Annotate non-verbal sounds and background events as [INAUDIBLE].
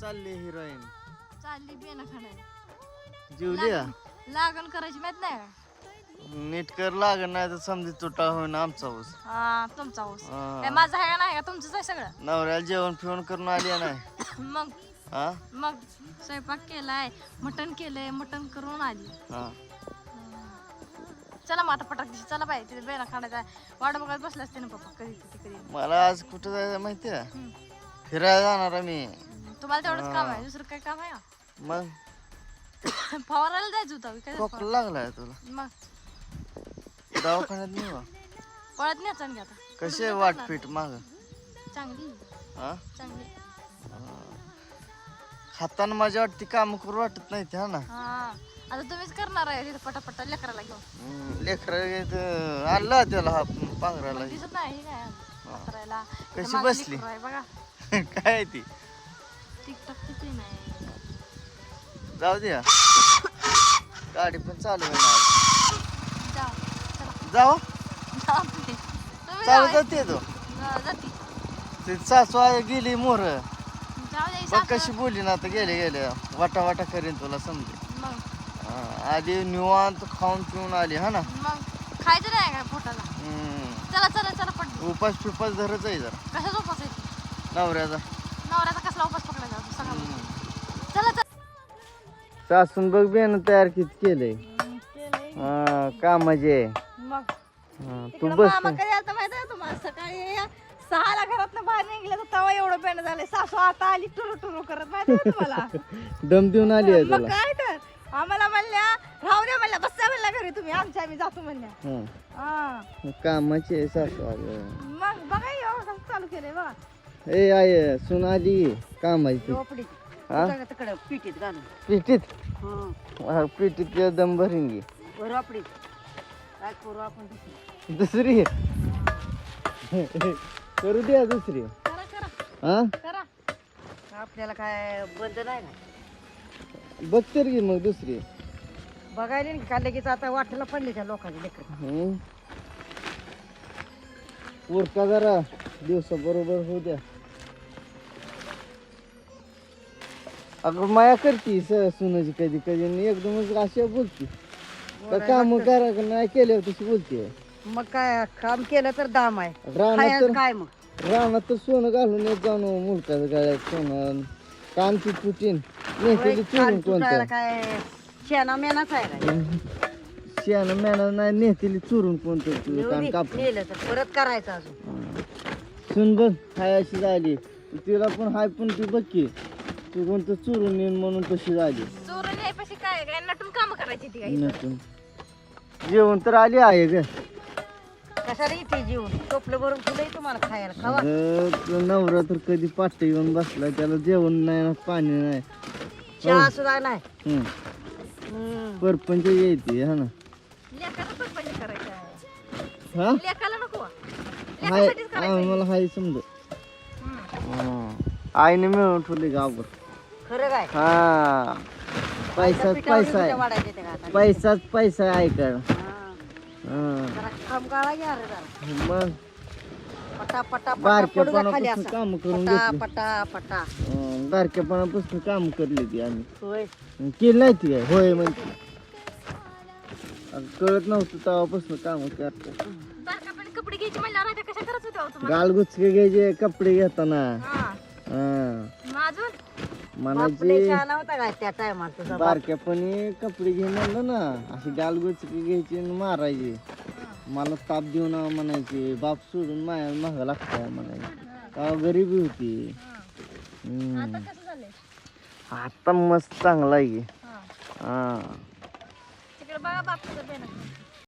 चालली हिरोईन चालली बेना खाण्याला जेवली? लागण करायची माहीत नाही का? नीट कर लागत नाही तर समजी तुटा होईन आमचा ऊस. हा तुमचा ऊस. हा. काय माझा आहे का नाही का? तुमचंच आहे सगळं? नवऱ्याला जेवण फिवण करून आली नाही? [COUGHS] मग हा? मग स्वयंपाक केलाय मटण केलंय मटण करून आली. हा. चला मग आता पटाक दिवशी चला बाई तिथे बेना खाण्याचा वाट बघत बसले असते ना पप्पा कधी तिथे कधी मला आज कुठं जायचं माहिती आहे हम्म. फिरायला जाणार आहे मी. तुम्हाला तेवढंच काम आहे दुसरं काय काम आहे का? मग? [COUGHS] फवारायला जायचं होतं खोकला लागलाय तुला? मग? दवाखान्यात नाही बा. पळत नाही चांगली आता. कशी आहे वाटपीट माग? चांगली. हा? चांगली. खाताना माझ्या वाटते काम करू वाटत नाही ते हा ना? हा. आता तुम्हीच करणार आहे तिथे पटापटा लेकराला घेऊन. लेकर आणला त्याला हा पांघराला दिसत नाही काय? कशी बसली? बघा. [LAUGHS] काय ती? नाही. जाऊ द्या गाडी पण चालू चला जाऊ. चालू. जाते. तो सासू आहे गेली मोर. दे बघ. कशी बोलली ना आता गेले गेले. वाटा वाटा करीन तुला समजे. आधी निवांत खाऊन पिऊन आली हा ना. खायचं नाही काय पोटाला? हम्म. चला चला चला पट उपास पिपास धरच आहे जरा. कशाचा उपास आहे? नवऱ्याचा. नवऱ्याचा कसला उपास पकडायचा सासून बघ बेन तयार किती केलंय. हा मग. हा, तू बस मामा कधी आलता माहिती आहे तुम्हाला? सकाळी सहाला घरात बाहेर निघले तर तेव्हा एवढं सासू आता आली टुरू टुरू करत माहिती आहे तुम्हाला? [LAUGHS] दम देऊन आली आहे मग तुला. काय तर. आम्हाला म्हणल्या राहू द्या म्हणल्या बस म्हणल्या घरी तुम्ही. आमच्या आम्ही जातो म्हणल्या. हा. हा. कामाचे सासू आले मग बघा एवढं कसं चालू केलंय बघा. ए आय सुन आली. कामाची. झोपडी. हा? तिकडं पिटीत घालून. पिटीत हं. हा, पिटीत दम भरीन झोपडीत काय करू आपण दुसरं? दुसरी? करू द्या दुसरी. करा करा. हा? करा. आपल्याला काय बंद नाही ना? बघ तर की मग दुसरी. बघायला नाही का लगेच आता वाटेला पडले त्या लोकांनी लेकर. हम्म. उरका जरा. दिवसा बरोबर होऊ द्या. अगं माया करती सुनाची कधी कधी आणि एकदमच अशी बोलती. तर काम करा का नाही केल्यावर तशी बोलते. मग काय काम केलं तर दाम आहे. रानात तर काय मग? रानात तर सोनं घालून येत जाऊन मुलकाचं गळ्यात सोनं कामची तुटीन नेहमी कान चोरून तुटायला कोणत्या काय शेणा मेनाच आहे काय? शियानं मॅनं नाही नेहतीली चोरून कोणतं नेऊ कान नेलं तर परत करायचं अजून. सुन बघ हाय अशी झाली. तिला पण हाय पण ती बघ की. तू कोणतं चोरून येईन म्हणून तशी झाली. चोरून यायपाशी काय? काय नटून काम करायची ती काही नसून जेवण तर आली आहे ग. कशाला इथे जीवन? टोपलं भरून फुलंही तुम्हाला खायला. खावा. अगं, तुझा नवरा तर कधी पाठ येऊन बसला त्याला जेवण नाही ना पाणी नाही. चहा सुद्धा नाही. हम्म. हम्म. परपंच यायची हा ना. लेकाला पण पाहिजे करायचं आहे. हा? लेकाला नको. वा. हाय लेकासाठीच करायचं आहे. मला हाय समज हम्म. आईने मिळवून ठेवली गावभर. खरं काय? हा. पैसाच पिठावर पैसा आहे. वाढायचे ते का आता? पैसाच पैसा आहे ऐकड हा. हा. जरा काम काढा घ्या रे जरा. मग? पटा पटा पटा बारक्या पडू द्या खाली पणापासून असं. काम करून पटा घेतली. पटा पटा. अं, बारक्यापणापासून काम करली ती आम्ही. होय. केली नाही ती काय? होय म्हणते. अगं, कळत नव्हतं तेव्हापासून काम करतो कपडे घ्यायची म्हणल्यावर आता कशा करत होते अहो तुम्हाला? गालगुचके घ्यायचे कपडे घेताना. हा. अजून? आपले म्हणायचे छान होता काय त्या टायमाला तुझा बाप? बारक्यापणी कपडे घे म्हणलं ना अशी गालगुचके घ्यायची आणि मारायची. मला ताप देऊ ना म्हणायचे बाप सोडून माया माग लागताय म्हणायचे. तेव्हा गरिबी होती. हम्म. आता कसं झालंय? आता मस्त चांगला आहे. की. हा. तिकडे बघा बापचं